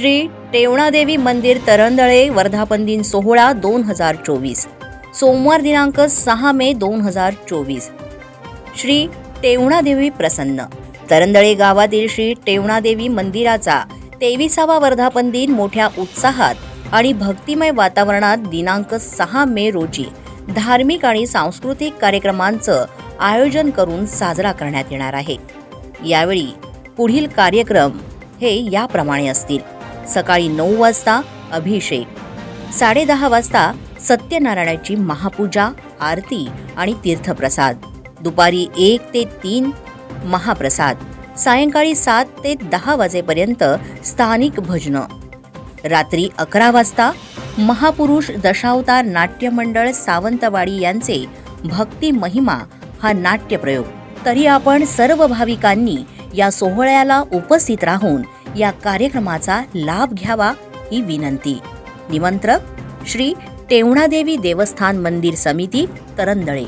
श्री टेवणादेवी मंदिर तरंदळे वर्धापन दिन सोहळा दोन हजार चोवीस. सोमवार दिनांक सहा मे दोन हजार चोवीस. श्री टेवणादेवी प्रसन्न. तरंदळे गावातील श्री टेवणादेवी मंदिराचा तेविसावा वर्धापन दिन मोठ्या उत्साहात आणि भक्तिमय वातावरणात दिनांक सहा मे रोजी धार्मिक आणि सांस्कृतिक कार्यक्रमांचं आयोजन करून साजरा करण्यात येणार आहे. यावेळी पुढील कार्यक्रम हे याप्रमाणे असतील. सकाळी नऊ वाजता अभिषेक. साडेदहा वाजता सत्यनारायणाची महापूजा आरती आणि तीर्थप्रसाद. दुपारी एक ते तीन महाप्रसाद. सायंकाळी सात ते दहा वाजेपर्यंत स्थानिक भजनं. रात्री अकरा वाजता महापुरुष दशावतार नाट्यमंडळ सावंतवाडी यांचे भक्ती महिमा हा नाट्यप्रयोग. तरी आपण सर्व भाविकांनी या सोहळ्याला उपस्थित राहून या कार्यक्रमाचा लाभ घ्यावा ही विनंती. निमंत्रक श्री टेवणादेवी देवस्थान मंदिर समिती तरंदळे.